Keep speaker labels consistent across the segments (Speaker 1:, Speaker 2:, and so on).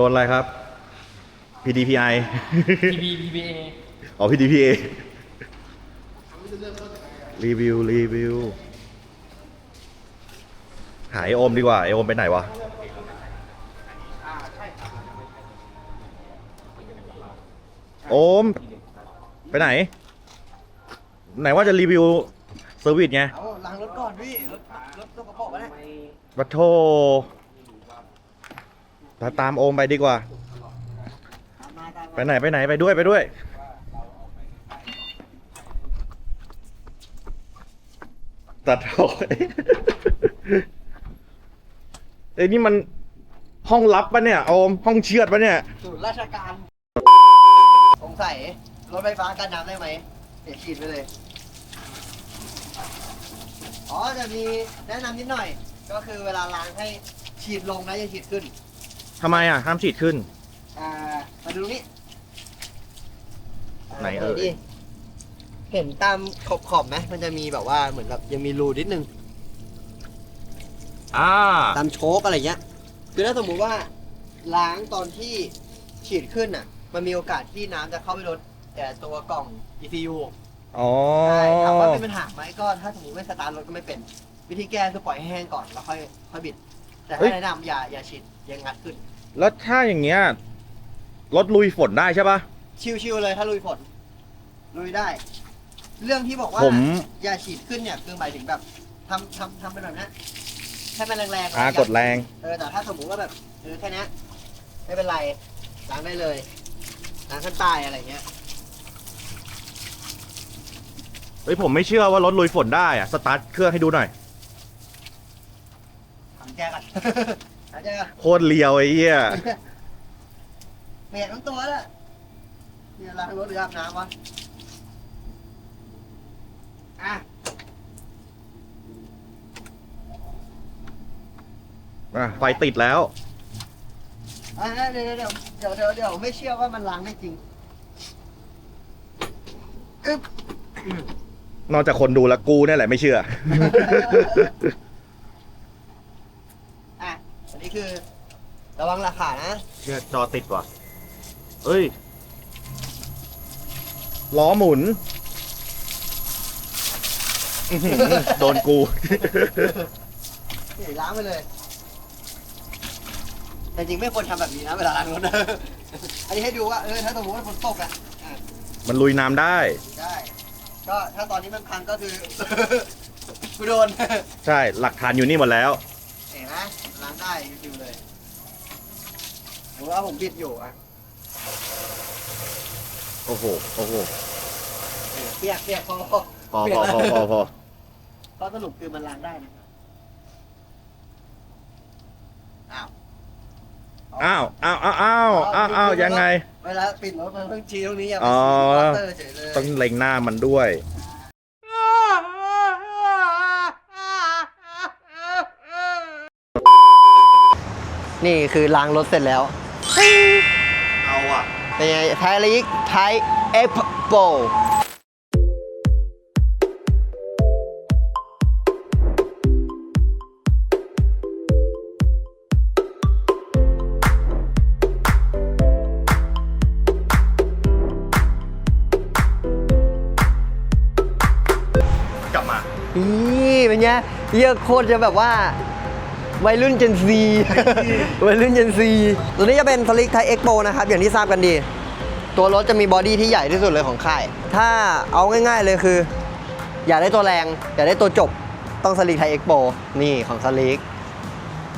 Speaker 1: ดนอะไรครับ PDPI
Speaker 2: PB PBA
Speaker 1: อ๋อ PDPA รีวิว รีวิว หายโอมดีกว่าไอโอมไปไหนวะโอม ไปไหน ไหนว่าจะรีวิวเซอร์วิสไง
Speaker 3: เอาล้างรถก่อนพี่ รถรถสกปรกวะเนี่ย
Speaker 1: วัดโท ตาตามโอมไปดีกว่า ไปไหนไปไหนไปด้วยไปด้วย ตัดโอ้ยเอ้ยนี่มันห้องลับปะเนี่ยโอมห้องเชือดปะเนี่ย
Speaker 3: ศูนย์ราชการสงสัยรถไฟฟ้ากันน้ำได้ไหมเดี๋ยวฉีดไปเลย อ๋อจะมีแนะนำนิดหน่อย ก็คือเวลาล้างให้ฉีดลงนะอย่าฉีดขึ้น
Speaker 1: ทำไมอะ ห้ามฉีดขึ้น
Speaker 3: อ่า มาดูนี่า
Speaker 1: ไหนเอ่ย
Speaker 3: ดิเห็นตามขอบขอบๆไหมมันจะมีแบบว่าเหมือนแบบยังมีรูนิดนึง
Speaker 1: อ่า
Speaker 3: ตามโชคอะไรเงี้ย คือถ้าสมมุติว่าล้างตอนที่ฉีดขึ้นอะ มันมีโอกาสที่น้ำจะเข้าไปลดแต่ตัวกล่อง ECU
Speaker 1: อ๋อ
Speaker 3: ใช่ถามว่าเป็นปัญหาไหมก็ถ้าสมมติไม่สตาร์ทรถก็ไม่เป็น วิธีแก้คือปล่อยให้แห้งก่อนแล้วค่อยค่อยบิด แต่
Speaker 1: เฮ้
Speaker 3: ถ้าย แนะนำอย่าอย่าฉีดอยังงัดขึ้น
Speaker 1: แล้วถ้าอย่างเงี้ยรถลุยฝนได้ใช่ปะ
Speaker 3: ชิวๆเลยถ้าลุยฝนลุยได้ เรื่องที่บอกว่า
Speaker 1: ผม
Speaker 3: อย่าฉีดขึ้นเนี่ยคือหมายถึงแบบทำทำทำเป็นแบบนี้ให้มันแรงๆ
Speaker 1: อ่ากดแรง
Speaker 3: เออแต่ถ้าสมมติว่าแบบเออแค่เนี้ยไม่เป็นไรล้างได้เลยล้างขั้นใตายอะไรเงี้ย
Speaker 1: เฮ้ยผมไม่เชื่อว่ารถลุยฝนได้อะสตาร์ทเครื่องให้ดูหน่อย
Speaker 3: ทำแจกัน ทำแจกัน
Speaker 1: โคตรเลียวไอ้เหี้ย
Speaker 3: เปลี่ยนทั้งตัวแล้วเนี่ยล้างรถหรืออาบน้ำวะอะ
Speaker 1: อะไฟติดแล้ว
Speaker 3: อะเดี๋ยวเดี๋ยวเดี๋ยวเดี๋ยวเดี๋ยวไม่เชื่อว่ามันล้างได้จริงอึ๊บ
Speaker 1: นอกจากคนดูแล้วกูเนี่ยแหละไม่เชื่อ
Speaker 3: อะอันนี้คือ ระวังราคานะ
Speaker 1: เชื่อจอติดว่ะเอ้ย ล้อหมุน อื้อหือโดนกู
Speaker 3: นี่ล้างไปเลย แต่จริงไม่ควรทำแบบนี้นะเวลาล้างรถอันนี้ให้ดูว่าเออถ้าสมมติว่าฝนตกอะอะ
Speaker 1: มันลุยน้ำได้
Speaker 3: ได้ ก็ถ้าตอนนี้มันพังก็คือ กูโดน
Speaker 1: ใช่ หลักฐานอยู่นี่หมดแล้ว
Speaker 3: เห็นไหมล้างได้ชิวๆเลย หรือว่าผมบิดอยู่อะ
Speaker 1: โอ้โห โอ้โห
Speaker 3: เปียกเปียกพอ
Speaker 1: พอพอพอพอพอ
Speaker 3: ก็สรุปคือมันล้างได้นะครับอ้าว
Speaker 1: อ้าวอ้าวอ้าวอ้าวอ้าวอ้าวยังไง
Speaker 3: เวลาปิดรถมันเพิ่งชี้ตรงนี้อย่าไป
Speaker 1: อ๋อ
Speaker 3: ชี้เคาน์เตอร์เฉยเลย
Speaker 1: ต้องเล็งหน้ามันด้วย
Speaker 3: นี่คือล้างรถเสร็จแล้ว
Speaker 1: เอาอะ
Speaker 3: เป็นไงไทยลิกไทยเอฟโป
Speaker 1: กลับมา
Speaker 3: นี่เป็นไงเยี่ยโคตรจะแบบว่า วัยรุ่นเจนซีวัยรุ่นเจนซีตัวนี้จะเป็นสลิกไทยเอ็กโปนะครับ อย่างที่ทราบกันดี ตัวรถจะมีบอดี้ที่ใหญ่ที่สุดเลยของค่าย ถ้าเอาง่ายๆเลยคือ อยากได้ตัวแรง อยากได้ตัวจบต้องสลิกไทยเอ็กโปนี่ของสลิก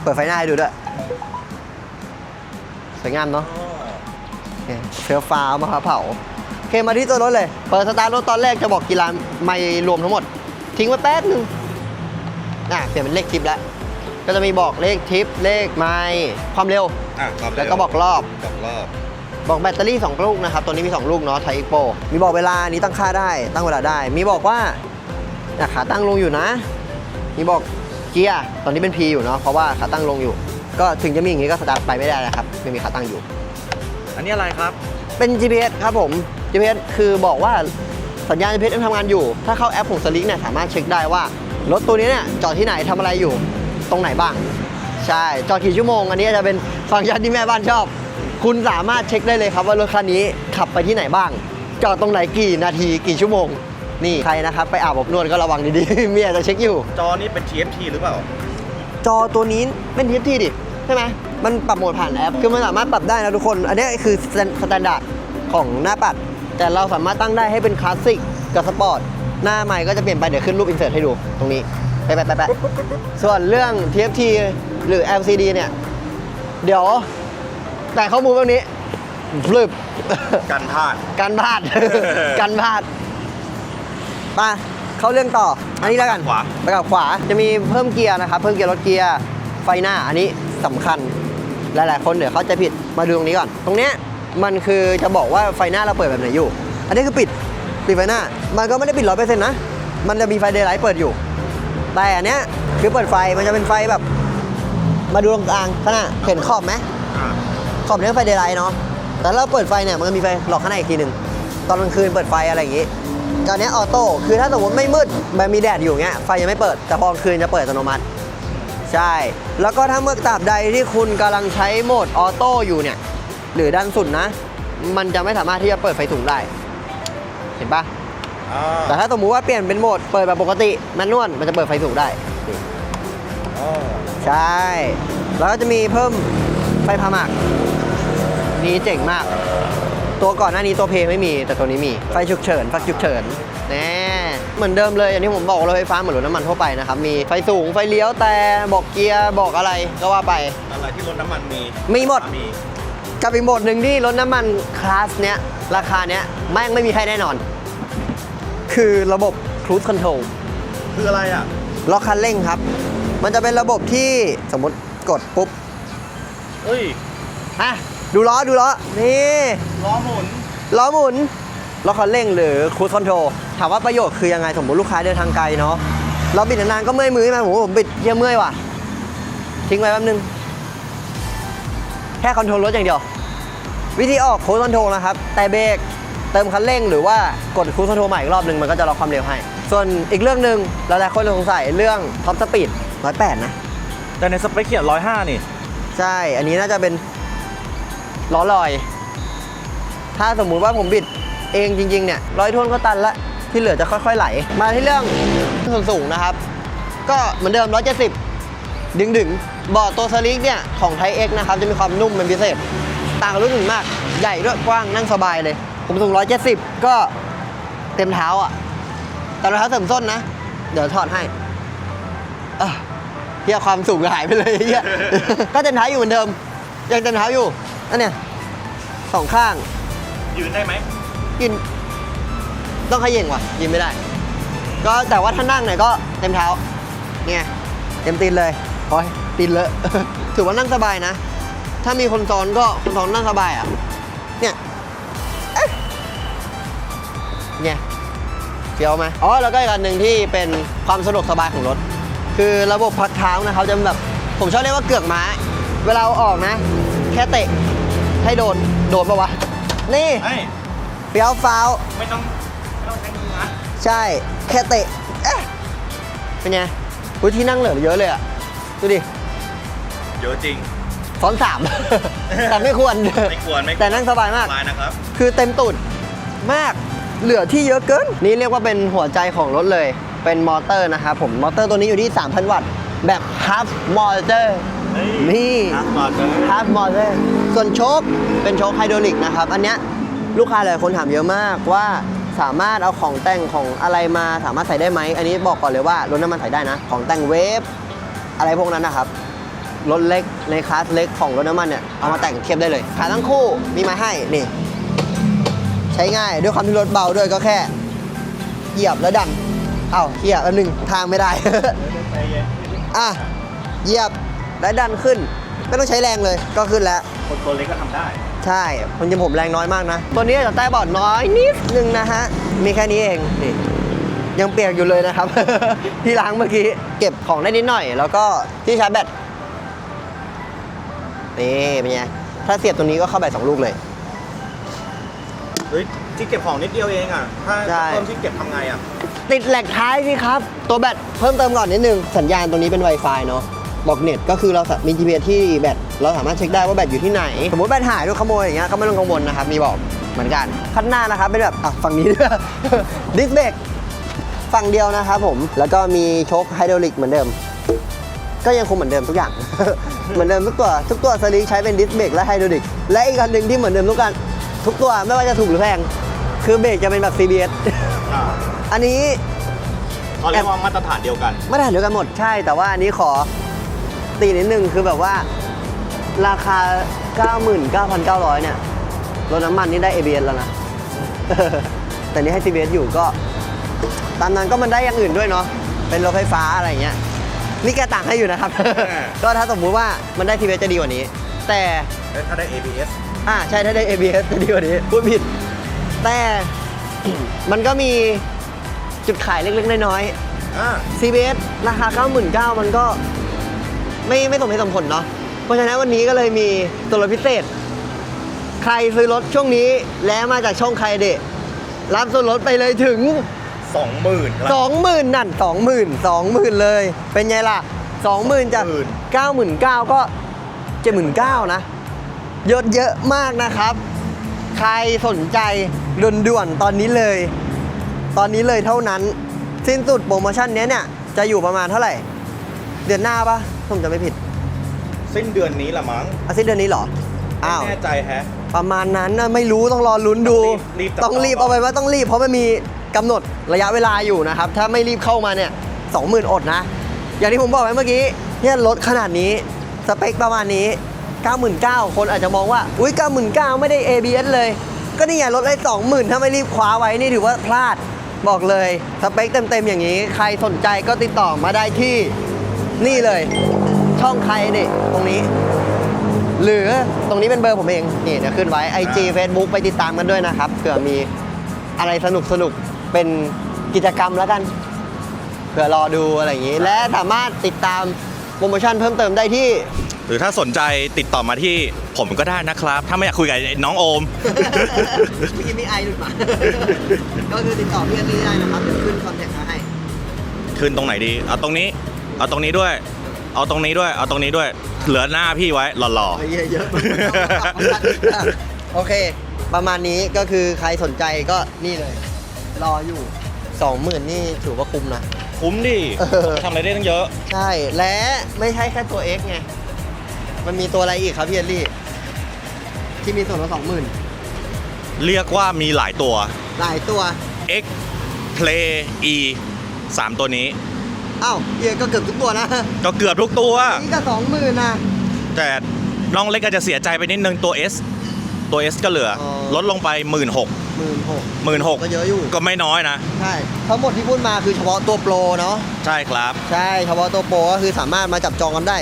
Speaker 3: เปิดไฟหน้าให้ดูด้วย สวยงามเนาะโอเคเฟี้ยวฟ้าวมะพร้าวเผาโอเคมาที่ตัวรถเลย เปิดสตาร์ทรถตอนแรกจะบอกกีฬาไม่รวมทั้งหมด ทิ้งไว้แป๊บนึงอะเปลี่ยนเป็นเลขทิปแล้ว ก็จะมีบอกเลขทิป เลขไมล์ความเร็ว
Speaker 1: อะครับ
Speaker 3: แล้วก็บอกรอบ
Speaker 1: บอกรอบ
Speaker 3: บอกแบตเตอรี่ 2 ลูกนะครับ ตัวนี้มี 2 ลูกเนาะไทยโปมีบอกเวลานี้ตั้งค่าได้ ตั้งเวลาได้ มีบอกว่าอะขาตั้งลงอยู่นะ มีบอกเกียร์ตอนนี้เป็น P อยู่เนาะเพราะว่าขาตั้งลงอยู่ ก็ถึงจะมีอย่างนี้ก็สตาร์ทไปไม่ได้นะครับไม่มีขาตั้งอยู่
Speaker 1: อันนี้อะไรครับ
Speaker 3: เป็น GPS ครับผม GPS คือบอกว่าสัญญาณ GPS ยังทำงานอยู่ ถ้าเข้าแอปของสลิกเนี่ยสามารถเช็คได้ว่า รถตัวนี้เนี่ยจอดที่ไหนทำอะไรอยู่ ตรงไหนบ้าง ใช่ จอดกี่ชั่วโมง อันนี้จะเป็นฟังก์ชันที่แม่บ้านชอบ คุณสามารถเช็คได้เลยครับว่ารถคันนี้ขับไปที่ไหนบ้าง จอดตรงไหนกี่นาทีกี่ชั่วโมง นี่ใครนะครับไปอาบอบนวดก็ระวังดีๆ เมียจะเช็คอยู่
Speaker 1: จอนี้เป็น TFT หรือเปล่า
Speaker 3: จอตัวนี้เป็นทีทีดิใช่ไหมมันปรับโหมดผ่านแอป คือมันสามารถปรับได้นะทุกคน อันนี้คือสแตนดาร์ดของหน้าปัด แต่เราสามารถตั้งได้ให้เป็นคลาสสิกกับสปอร์ต หน้าใหม่ก็จะเปลี่ยนไปเดี๋ยวขึ้นรูปอินเสิร์ตให้ดูตรงนี้ ไปไปไปไปส่วนเรื่อง TFT หรือ LCD เนี่ย เดี๋ยว แต่ข้อมูลพวกนี้ฟลึบ
Speaker 1: กันพลาด
Speaker 3: การพลาดการพลาดมาเข้าเรื่องต่อ อันนี้แล้วกัน
Speaker 1: ขวา
Speaker 3: ไปกับขวาจะมีเพิ่มเกียร์นะครับ เพิ่มเกียร์รถเกียร์ไฟหน้า อันนี้สำคัญ หลาย ๆ คนเดี๋ยวเขาใจะผิดมาดูตรงนี้ก่อน ตรงเนี้ยมันคือจะบอกว่าไฟหน้าเราเปิดแบบไหนอยู่ อันนี้คือปิดปิดไฟหน้า มันก็ไม่ได้ปิดร้อยเปอร์เซ็นต์นะ มันจะมีไฟเดย์ไลท์เปิดอยู่ แต่อันเนี้ยคือเปิดไฟมันจะเป็นไฟแบบ มาดูตรงกลางข้างหน้าเห็นขอบไหม
Speaker 1: อ
Speaker 3: ขอบนี้ไฟเดย์ไลท์เนาะแต่เราเปิดไฟเนี่ยมันก็มีไฟหลอกข้างในอีกทีหนึ่งตอนกลางคืนเปิดไฟอะไรอย่างงี้ตอนนี้ออโต้คือถ้าสมมติไม่มืดมันมีแดดอยู่เงี้ยไฟยังไม่เปิดแต่พอกลางคืนจะเปิดอัตโนมัติ ใช่ แล้วก็ถ้าเมื่อตราบใดที่คุณกำลังใช้โหมดออโต้อยู่เนี่ยหรือด้านสุดนะ มันจะไม่สามารถที่จะเปิดไฟสูงได้ เห็นปะ
Speaker 1: อ่า
Speaker 3: แต่ถ้าสมมุติว่าเปลี่ยนเป็นโหมดเปิดแบบปกติแมนนวลมันจะเปิดไฟสูงได้นี่
Speaker 1: อ๋อ
Speaker 3: ใช่แล้วก็จะมีเพิ่มไฟพาหมากนี่เจ๋งมาก ตัวก่อนหน้านี้ตัวเพลงไม่มี แต่ตัวนี้มีไฟฉุกเฉินไฟฉุกเฉินแน่เหมือนเดิมเลยอย่างที่ผมบอกรถไฟฟ้าเหมือนรถน้ำมันทั่วไปนะครับมีไฟสูงไฟเลี้ยวแต่บอกเกียร์บอกอะไรก็ว่าไป
Speaker 1: อะไรที่รถน้ำมันมี
Speaker 3: มีหมด
Speaker 1: มี
Speaker 3: กับอีกโหมดหนึ่งที่รถน้ำมันคลาสเนี้ยราคาเนี้ยแม่งไม่มีใครแน่นอน คือระบบ Cruise Control
Speaker 1: คืออะไรอะ
Speaker 3: ล็อกคันเร่งครับ มันจะเป็นระบบที่สมมติกดปุ๊บ
Speaker 1: เฮ้ย
Speaker 3: ฮะดูล้อดูล้อ นี่
Speaker 1: ล้อหมุน
Speaker 3: ล้อหมุน ล็อกคันเร่งหรือคู i คอนโทรลถามว่าประโยชน์คือยังไงสมมติลูกค้าเดินทางไกลเนาะเราบิดนานๆก็เมื่อยมือใช่ไหมผมผมบิดเยี่ยเมื่อยว่ะ ทิ้งไว้แป๊บนึง แค่คอนโทรลรถอย่างเดียว วิธีออกคู i คอนโทรลนะครับ แต่เบรก เติมคันเร่งหรือว่ากดคู i คอนโทรลใหม่อีกรอบหนึ่งมันก็จะล็อกความเร็วให้ ส่วนอีกเรื่องหนึ่งหลายๆคนสงสัยเรื่องท็อปสปีด108 นะ
Speaker 1: แต่ในสเปคเขียนร้อยห้านี่
Speaker 3: ใช่ อันนี้น่าจะเป็นล้อลอย ถ้าสมมุติว่าผมบิดเองจริง ๆ เนี่ยร้อยทวนก็ตันละที่เหลือจะค่อย ๆ ไหล มาที่เรื่องส่วนสูงนะครับ ก็เหมือนเดิม 170 ดึงดึงๆเบาะตัวสลิกเนี่ย ของไทเอ็กนะครับ จะมีความนุ่มเป็นพิเศษ ต่างกับรุ่นอื่นมาก ใหญ่ด้วยกว้างนั่งสบายเลย ผมสูง 170 ก็เต็มเท้าอะ แต่รองเท้าเสริมส้นนะ เดี๋ยวถอดให้อะเฮียความสูงหายไปเลยเฮียก็เต็มเท้าอยู่เหมือนเดิม ยังเต็มเท้าอยู่อันเนี้ยสองข้าง
Speaker 1: ยืนได้ไหม
Speaker 3: กินต้องขย่งว่ะกินไม่ได้ ก็แต่ว่าถ้านั่งเนี่ยก็เต็มเท้าเนี่ยเต็มตีนเลยโอ้ยตีนเลอะถือว่านั่งสบายนะ ถ้ามีคนซ้อนก็คนซ้อนนั่งสบายอะเนี่ยเอ๊ะ เนี่ยเฟี้ยวไหมอ๋อแล้วก็อีกอันหนึ่งที่เป็นความสะดวกสบายของรถ คือระบบพักเท้านะครับจะแบบผมชอบเรียกว่าเกือกม้า เวลาเอาออกนะ แค่เตะให้โดนโดนปะวะนี่
Speaker 1: เฮ้ย
Speaker 3: เฟี้ยวฟ้าว
Speaker 1: ไม่ต้องไม่ต้องใช้มือนะ
Speaker 3: ใช่แค่เตะเอ๊ะเป็นไงอุ้ยที่นั่งเหลือเยอะเลยอะดูดิ
Speaker 1: เยอะจริง
Speaker 3: ซ้อนสาม แต่ไม่ควร
Speaker 1: ไม่ควรไม่ควร
Speaker 3: แต่นั่งสบายมาก
Speaker 1: สบายนะครับ
Speaker 3: คือเต็มตูดมาก เหลือที่เยอะเกิน นี่เรียกว่าเป็นหัวใจของรถเลย เป็นมอเตอร์นะครับผม มอเตอร์ตัวนี้อยู่ที่ 3,000 วัตต์ แบบ half motor
Speaker 1: เฮ้ย
Speaker 3: นี่
Speaker 1: นักมาเจอ
Speaker 3: half motor ส่วนโชคเป็นโชคไฮดรอลิกนะครับ อันเนี้ยลูกค้าหลายคนถามเยอะมากว่าสามารถเอาของแต่งของอะไรมาสามารถใส่ได้ไหม อันนี้บอกก่อนเลยว่ารถน้ำมันใส่ได้นะ ของแต่งเวฟอะไรพวกนั้นนะครับรถเล็กในคลาสเล็กของรถน้ำมันเนี่ยเอามาแต่งเทียบได้เลยขาทั้งคู่มีมาให้นี่ ใช้ง่ายด้วยความที่รถเบาด้วยก็แค่ เหยียบแล้วดันเอ้าเหยียบอันหนึ่งทางไม่ได้
Speaker 1: ใจเย็น
Speaker 3: อะเหยียบแล้วดันขึ้น ไม่ต้องใช้แรงเลยก็ขึ้นแล้ว
Speaker 1: คนตัวเล็กก็ทำได้
Speaker 3: ใช่คนจริงผมแรงน้อยมากนะ ตัวนี้จะใต้เบอดน้อยนิดนึงนะฮะ มีแค่นี้เองนี่ยังเปียกอยู่เลยนะครับ ที่ล้างเมื่อกี้เก็บของได้นิดหน่อย แล้วก็ที่ชาร์จแบตนี่เป็นไงถ้าเสียบตรงนี้ก็เข้าแบตสองลูกเลย
Speaker 1: เฮ้ยที่เก็บของนิดเดียวเองอะ ถ้า
Speaker 3: ใช่
Speaker 1: เพิ่มที่เก็บทำไงอะ
Speaker 3: ติดแหลกท้ายสิครับ ตัวแบตเพิ่มเติมก่อนนิดนึง สัญญาณตรงนี้เป็น Wi-Fi เนาะบอกเน็ตก็คือเราสามี GPS ที่แบตเราสามารถเช็คได้ว่าแบตอยู่ที่ไหน สมมติแบตหายโดนขโมยอย่างเงี้ยก็ไม่ต้องกังวลนะครับ มีบอกเหมือนกันข้างหน้านะครับ เป็นแบบอะฝั่งนี้ด้วย ดิสเบรกฝั่งเดียวนะครับผม แล้วก็มีโชคไฮดรอลิกเหมือนเดิม ก็ยังคงเหมือนเดิมทุกอย่าง เหมือนเดิมทุกตัว ทุกตัวสลิงใช้เป็นดิสเบรกและไฮดรอลิก และอีกอันหนึ่งที่เหมือนเดิมทุกการ ทุกตัวไม่ว่าจะถูกหรือแพง คือเบรกจะเป็นแบบ CBS อันนี้
Speaker 1: เขาเรียกว่ามาตรฐานเดียวกัน
Speaker 3: มาตรฐานเดียวกันหมดใช่ แต่ว่าอันนี้ขอตีนิดนึงคือแบบว่า ราคา 99,900 เนี่ยรถน้ำมันนี่ได้ ABS แล้วนะ แต่นี่ให้ CBS อยู่ก็ ตามนั้นก็มันได้อย่างอื่นด้วยเนาะเป็นรถไฟฟ้าอะไรอย่างเงี้ยนี่แกต่างให้อยู่นะครับ ก็ถ้าสมมุติว่ามันได้ CBS จะดีกว่านี้ แต่
Speaker 1: ถ้าได้ ABS
Speaker 3: อ่าใช่ถ้าได้ ABS จะดีกว่านี้พูดผิด แต่ มันก็มีจุดขายเล็ก ๆ น้อยๆ
Speaker 1: อ่า
Speaker 3: CBS ราคา 99,000มันก็ไม่ไม่สมเหตุสมผลเนาะเพราะฉะนั้นวันนี้ก็เลยมีตัวลดพิเศษ ใครซื้อรถช่วงนี้แล้วมาจากช่องใครเดะรับส่วนลดไปเลยถึง
Speaker 1: สองหมื่น
Speaker 3: 20,000นั่น20,000 20,000เลย เป็นไงล่ะ20,000จาก99,000ก็79,000นะเยอะ เยอะมากนะครับ ใครสนใจด่วนๆตอนนี้เลย ตอนนี้เลยเท่านั้น สิ้นสุดโปรโมชั่นเนี้ยเนี่ยจะอยู่ประมาณเท่าไหร่ เดือนหน้าปะผมจะไม่ผิด
Speaker 1: สิ้นเดือนนี้ละมั้ง
Speaker 3: อาสิ้นเดือนนี้เหรออ้าว
Speaker 1: ไม่แน่ใจแฮะ
Speaker 3: ประมาณนั้นนะไม่รู้ต้องรอลุ้นดู
Speaker 1: ต้องรีบรีบ
Speaker 3: ต้องรีบ
Speaker 1: จับจอง
Speaker 3: เอาไปว่าต้องรีบ เพราะมันมีกำหนดระยะเวลาอยู่นะครับ ถ้าไม่รีบเข้ามาเนี่ยสองหมื่นอดนะ อย่างที่ผมบอกไปเมื่อกี้เนี่ยรถขนาดนี้ สเปคประมาณนี้ 99,000 คนอาจจะมองว่า อุ้ย99,000 ไม่ได้ ABS เลย ก็นี่ไงรถได้20,000 ถ้าไม่รีบคว้าไว้นี่ถือว่าพลาดบอกเลย สเปคเต็มๆ อย่างนี้ ใครสนใจก็ติดต่อมาได้ที่นี่เลย ช่องใครเด็ตรงนี้ หรือตรงนี้เป็นเบอร์ผมเอง นี่เดี๋ยวขึ้นไว้ IG Facebook ไปติดตามกันด้วยนะครับเผื่อมีอะไรสนุกสนุกๆเป็นกิจกรรมแล้วกันเผื่อรอดูอะไรอย่างนี้ และสามารถติดตามโปรโมชั่นเพิ่มเติมได้ที่
Speaker 1: รือถ้าสนใจติดต่อมาที่ผมก็ได้นะครับ ถ้าไม่อยากคุยกับไอ้น้องโอม
Speaker 3: เมื่อกี้มีไอหลุดมา ก็คือติดต่อพี่อันนี้ได้นะครับ เดี๋ยวขึ้นคอนแทคมาให้
Speaker 1: ขึ้นตรงไหนดี เอาตรงนี้ เอาตรงนี้ด้วย เอาตรงนี้ด้วย เอาตรงนี้ด้วย เหลือหน้าพี่ไว้หล่อ
Speaker 3: เยอะเยอะโอเค ประมาณนี้ก็คือใครสนใจก็นี่เลย รออยู่สองหมื่นนี่ถือว่าคุ้มนะ
Speaker 1: ๆ คุ้มดิ
Speaker 3: เออ
Speaker 1: ทำอะไรได้ตั้งเยอะ
Speaker 3: ใช่ และไม่ใช่แค่ตัว X ไง มันมีตัวอะไรอีกครับพี่เอลลี่ ที่มีส่วนลดสองหมื่น
Speaker 1: เรียกว่ามีหลายตัว
Speaker 3: หลายตัว
Speaker 1: X Play E สามตัวนี้
Speaker 3: อ้าวเฮียก็เกือบทุกตัวนะ
Speaker 1: ก็เกือบทุกตัว
Speaker 3: นี่ก็สองหมื่นนะ
Speaker 1: แต่น้องเล็กอาจจะเสียใจไปนิดนึงตัว S ตัว S ก็เหลืออ
Speaker 3: อ
Speaker 1: ลดลงไป 1 6 0 0 0
Speaker 3: หมื่นหก
Speaker 1: หมื่นหก
Speaker 3: ก็เยอะอยู่
Speaker 1: ก็ไม่น้อยนะ
Speaker 3: ใช่ ทั้งหมดที่พูดมาคือเฉพาะตัวโปรเนาะ
Speaker 1: ใช่ครับ
Speaker 3: ใช่เฉพาะตัวโปรก็คือสามารถมาจับจองกันได้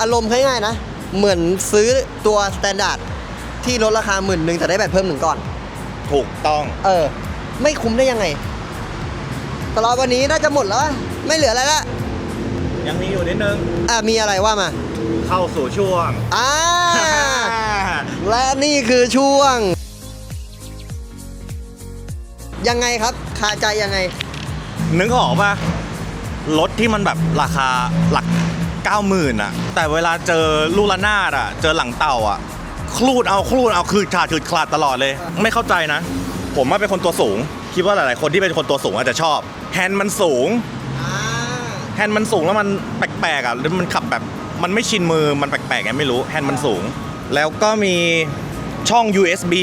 Speaker 3: อารมณ์ง่ายๆนะ เหมือนซื้อตัวสแตนดาร์ดที่ลดราคาหมื่นหนึ่งแต่ได้แบตเพิ่มหนึ่งก้อน
Speaker 1: ถูกต้อง
Speaker 3: เออ ไม่คุ้มได้ยังไงตลอดวันนี้น่าจะหมดแล้วอะไม่เหลืออะไรละ
Speaker 1: ยังมีอยู่นิดนึง
Speaker 3: อะมีอะไรว่ามา
Speaker 1: เข้าสู่ช่วง
Speaker 3: อ่า และนี่คือช่วง ยังไงครับคาใจยังไง
Speaker 1: นึกออกปะรถที่มันแบบราคาหลัก 90,000อะแต่เวลาเจอลูกระนาดอะเจอหลังเต่าอะคลูดเอาคลูดเอาคือขาดคือคลาดตลอดเลย ไม่เข้าใจนะ ผมว่าเป็นคนตัวสูง คิดว่าหลาย ๆ คนที่เป็นคนตัวสูงอาจจะชอบ แฮนด์มันสูง
Speaker 3: อ่า
Speaker 1: แฮนด์มันสูงแล้วมันแปลก ๆ อะแล้วมันขับแบบ มันไม่ชินมือ มันแปลกๆไงไม่รู้ แฮนด์มันสูง แล้วก็มีช่อง USB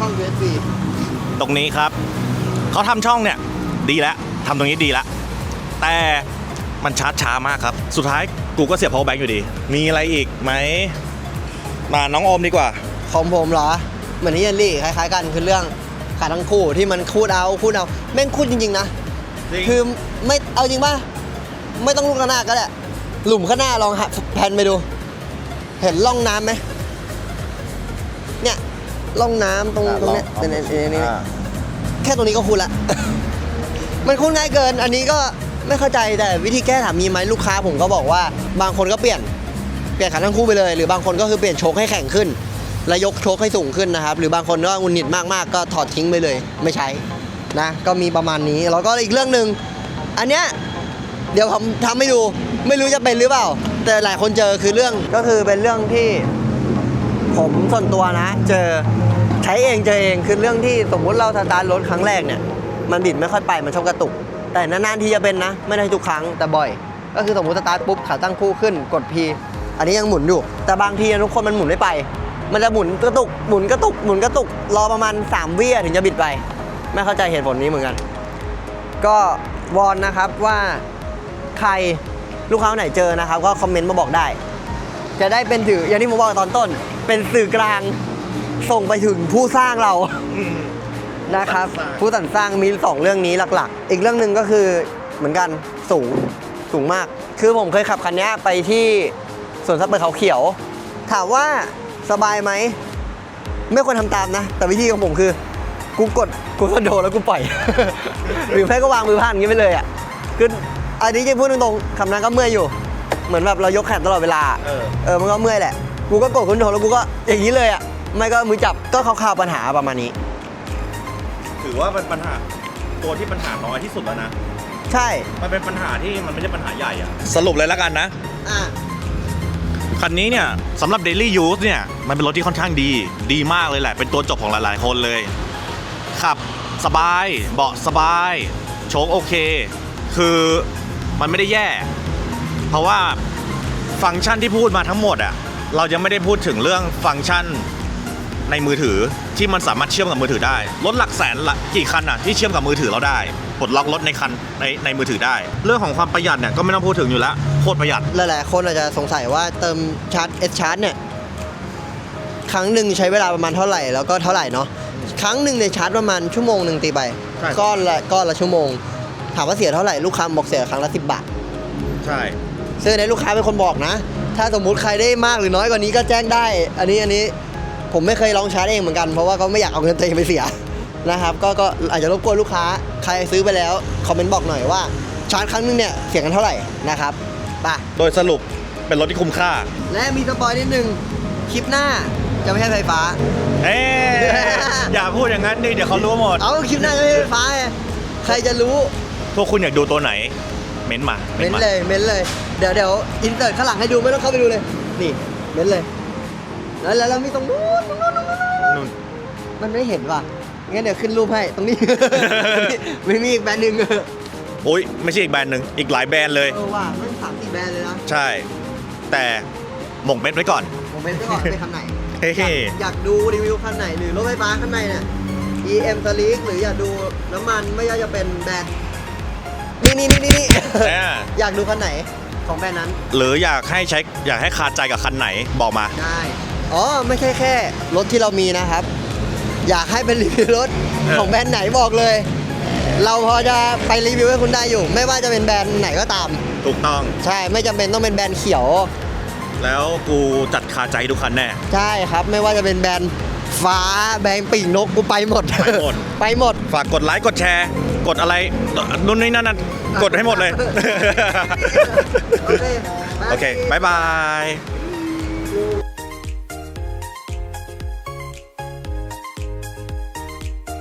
Speaker 3: ห้อง USB
Speaker 1: ตรงนี้ครับ เขาทำช่องเนี่ย ดีแล้วทำตรงนี้ดีแล้วแต่ มันชาร์จช้ามากครับ สุดท้ายกูก็เสียบ power bank อยู่ดี มีอะไรอีกไหมมาน้องโอมดีกว่า
Speaker 3: ของผมเหรอ เหมือนที่ยันลี่คล้ายๆกันคือเรื่องขาทั้งคู่ที่มันคูดเอาคูดเอาแม่งคูดจริงๆนะคือไม่เอาจริงป่ะไม่ต้องลูกระนาดก็ได้หลุมข้างหน้าลองหาแพนไปดู เห็นร่องน้ำไหมเนี่ยร่องน้ำตรงตรงเนี้ยเนี่ยเนี่ยเนี่ยเนี่ยแค่ตรงนี้ก็คูดละ มันคูดง่ายเกิน อันนี้ก็ ไม่เข้าใจแต่วิธีแก้ถามมีไหมลูกค้าผมก็บอกว่า บางคนก็เปลี่ยนเปลี่ยนขาทั้งคู่ไปเลย หรือบางคนก็คือเปลี่ยนโชคให้แข็งขึ้น และยกโชคให้สูงขึ้นนะครับ หรือบางคนก็งุนหงิดมากๆ ก็ถอดทิ้งไปเลย ไม่ใช้นะ ก็มีประมาณนี้แล้วก็อีกเรื่องหนึ่งอันเนี้ยเดี๋ยวผมทำให้ดูไม่รู้จะเป็นหรือเปล่า แต่หลายคนเจอคือเรื่องก็คือเป็นเรื่องที่ผมส่วนตัวนะ เจอใช้เองเจอเองคือเรื่องที่สมมุติเราสตาร์ทรถครั้งแรกเนี่ย มันบิดไม่ค่อยไปมันชอบกระตุก แต่นานๆทีจะเป็นนะ ไม่ได้ทุกครั้งแต่บ่อย ก็คือสมมติสตาร์ทปุ๊บขาตั้งคู่ขึ้นกด P อันนี้ยังหมุนอยู่ แต่บางทีทุกคนมันหมุนไม่ไป มันจะหมุนกระตุกหมุนกระตุกหมุนกระตุกรอประมาณ3วิถึงจะบิดไป ไม่เข้าใจเหตุผลนี้เหมือนกัน ก็วอนนะครับว่าใครลูกค้าไหนเจอนะครับ ก็คอมเมนต์มาบอกได้ จะได้เป็นถืออย่างที่ผมบอกตอนต้น เป็นสื่อกลางส่งไปถึงผู้สร้างเรา นะครับ ผู้สรรสร้างมีสองเรื่องนี้หลักๆ อีกเรื่องหนึ่งก็คือเหมือนกันสูงสูงมาก คือผมเคยขับคันนี้ไปที่สวนสัตว์เปิดเขาเขียว ถามว่าสบายไหม ไม่ควรทำตามนะ แต่วิธีของผมคือกูกดกูคอนโดแล้วกูปล่อย หรือแม่ก็วางมือพลาดอย่างนี้ไปเลยอะคืออันนี้จะพูดตรงๆคำนั้นก็เมื่อยอยู่ เหมือนแบบเรายกแขนตลอดเวลา
Speaker 1: เออ
Speaker 3: เออมันก็เมื่อยแหละ กูก็กดคอนโดแล้วกูก็อย่างนี้เลยอะ ไม่ก็มือจับก็คร่าวๆปัญหาประมาณนี้
Speaker 1: ถือว่าเป็นปัญหาตัวที่ปัญหาน้อยที่สุดแล้วนะ
Speaker 3: ใช่
Speaker 1: มันเป็นปัญหาที่มันไม่ใช่ปัญหาใหญ่อะสรุปเลยแล้วกันนะ
Speaker 3: อะ
Speaker 1: คันนี้เนี่ยสำหรับ daily use เนี่ย มันเป็นรถที่ค่อนข้างดี ดีมากเลยแหละ เป็นตัวจบของหลายๆ คนเลย ขับสบาย เบาะสบาย โชคโอเค คือมันไม่ได้แย่ เพราะว่าฟังก์ชันที่พูดมาทั้งหมดอะเรายังไม่ได้พูดถึงเรื่องฟังก์ชัน ในมือถือที่มันสามารถเชื่อมกับมือถือได้ รถหลักแสนละกี่คันอะที่เชื่อมกับมือถือเราได้ปลดล็อกรถในคันในในมือถือได้ เรื่องของความประหยัดเนี่ยก็ไม่ต้องพูดถึงอยู่แล้วโคตรประหยัด
Speaker 3: หลายๆคนอาจจะสงสัยว่าเติมชาร์จเอสชาร์จเนี่ยครั้งหนึ่งใช้เวลาประมาณเท่าไหร่แล้วก็เท่าไหร่เนาะครั้งหนึ่งในยชาร์จประมาณชั่วโมงหนึ่งตีไป
Speaker 1: ใช่
Speaker 3: ก้อนละก้อนละชั่วโมง ถามว่าเสียเท่าไหร่ลูกค้าบอกเสียครั้งละสิบบาท
Speaker 1: ใช่
Speaker 3: ซึ่งในลูกค้าเป็นคนบอกนะ ถ้าสมมุติใครได้มากหรือน้อยกว่านี้ก็แจ้งได้ อันนี้อันนี้ ผมไม่เคยลองชาร์จเองเหมือนกันเพราะว่าก็ไม่อยากเอาเงินตัวเองไปเสียนะครับก็ก็อาจจะรบกวนลูกค้าใครซื้อไปแล้วคอมเมนต์บอกหน่อยว่าชาร์จครั้งหนึงเนี่ยเสียกันเท่าไหร่นะครับไป
Speaker 1: โดยสรุปเป็นรถที่คุ้มค่า
Speaker 3: และมีสปอยนิดนึงคลิปหน้าจะไม่ใช่ไฟฟ้า
Speaker 1: เอ๊ะอย่าพูดอย่างนั้นดิเดี๋ยวเขารู้หมด
Speaker 3: เอาคลิปหน้าจะไม่ใช่ไฟฟ้าไงใครจะรู้
Speaker 1: พวกคุณอยากดูตัวไหน เม้นต์มา
Speaker 3: เม้น
Speaker 1: มา
Speaker 3: เลย เม้นเลย เดี๋ยวเดี๋ยวอินเสิร์ตข้างหลังให้ดูไม่ต้องเข้าไปดูเลย นี่ เม้นเลย แล้วแล้วแล้วมีตรงนู้นตรงนู้นตรงนู้น
Speaker 1: นู่น
Speaker 3: มันไม่เห็นว่ะงั้นเดี๋ยวขึ้นรูปให้ตรงนี้ ไม่มีอีกแบรนด์หนึ่งเออ
Speaker 1: โอ้ยไม่ใช่อีกแบรนด์หนึ่งอีกหลายแบรนด์เลย
Speaker 3: ว่ะมันสามสี่แบรนด์เลยนะ
Speaker 1: ใช่ แต่หมกเม็ดไว้ก่อน
Speaker 3: ผมเป็นไปก่อนไปคันไหน
Speaker 1: เฮ้
Speaker 3: อยากอยากดูรีวิวคันไหนหรือรถไฟฟ้าคันไหนเนี่ย EM s l e e k หรืออยากดูน้ำมันไม่ว่าจะเป็นแบรนด์นี่นี่นี่นี่นี่
Speaker 1: อ่า
Speaker 3: อยากดูคันไหนของแบรนด์นั้น
Speaker 1: หรืออยากให้ใช้อยากให้คาใจกับคันไหนบอกมา
Speaker 3: ได้ อ๋อไม่ใช่แค่รถที่เรามีนะครับ อยากให้เป็นรีวิวรถ
Speaker 1: เออ
Speaker 3: ของแบรนด์ไหนบอกเลย เราพอจะไปรีวิวให้คุณได้อยู่ ไม่ว่าจะเป็นแบรนด์ไหนก็ตาม
Speaker 1: ถูกต้อง
Speaker 3: ใช่ไม่จำเป็นต้องเป็นแบรนด์เขียว
Speaker 1: แล้วกูจัดคาใจทุกคันแน่
Speaker 3: ใช่ครับไม่ว่าจะเป็นแบรนด์ฟ้าแบรนด์ปีกนกกูไปหมด
Speaker 1: ไปหมด
Speaker 3: ไปหมด
Speaker 1: ฝากกดไลค์กดแชร์ กดอะไรนู่นนี่นั่นนั่นกดให้หมดเลย
Speaker 3: โอเค
Speaker 1: โอเคบ๊ายบาย